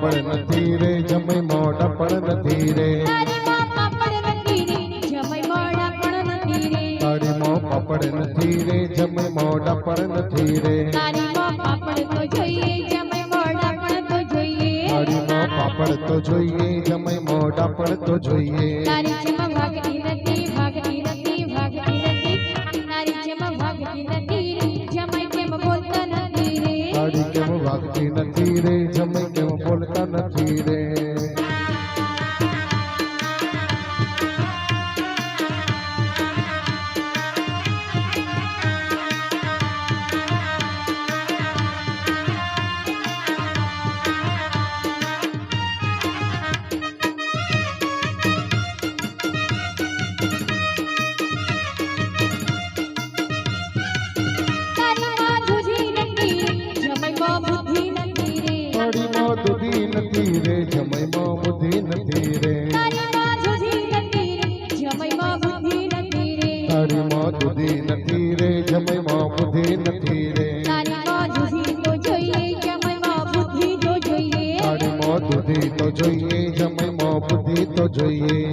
પણ નથી રે જમઈ મોઢા પણ નથી રે. તારી મો પાપડ નથી રે જમઈ મોઢા પણ નથી રે. તારી મો પાપડ તો જોઈએ જમઈ મોઢા પણ તો જોઈએ. તારી મો પાપડ તો જોઈએ જમઈ મોઢા પણ તો જોઈએ. કેમ વાગતી નથી રે જમે કેમ બોલતા નથી રે. નથી રે. જમયમાં બુદ્ધિ નથી રે. તારી માં જુદી નથી રે જમયમાં બુદ્ધિ નથી રે. તારી માં જુદી તો જોઈએ જમયમાં બુદ્ધિ તો જોઈએ.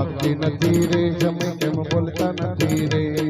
લાગતી નથી રે જમે તેમ બોલતા નથી રે?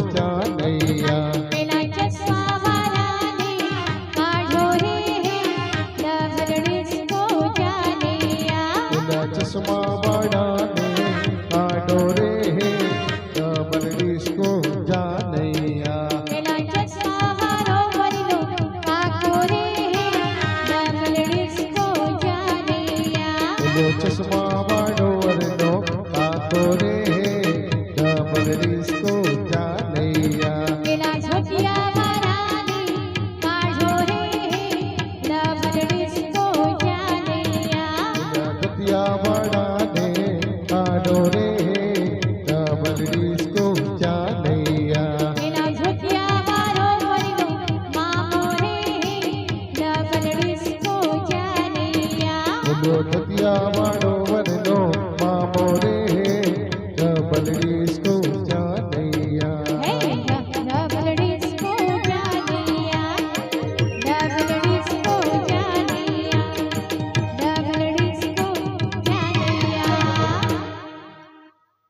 我就是花。